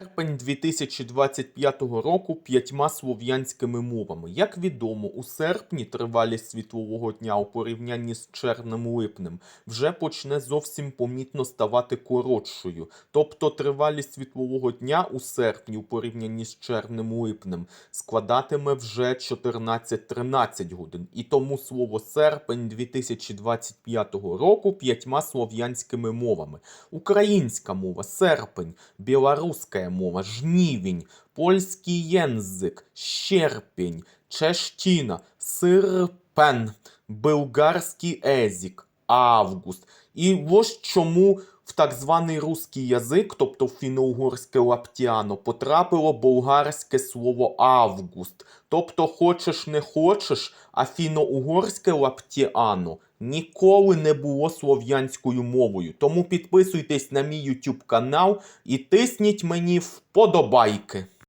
Серпень 2025 року п'ятьма слов'янськими мовами. Як відомо, у серпні тривалість світлового дня у порівнянні з червнем-липнем вже почне зовсім помітно ставати коротшою. Тобто тривалість світлового дня у серпні у порівнянні з червнем-липнем складатиме вже 14-13 годин. І тому слово серпень 2025 року п'ятьма слов'янськими мовами. Українська мова серпень, білоруська мова жнівень, польський єнзик, щерпінь, чештіна, сирпен, болгарський езік, август. І ось чому в так званий русський язик, тобто в фіно-угорське лаптіано, потрапило болгарське слово август. Тобто, хочеш не хочеш, а фіно-угорське лаптіано ніколи не було слов'янською мовою. Тому підписуйтесь на мій YouTube канал і тисніть мені вподобайки.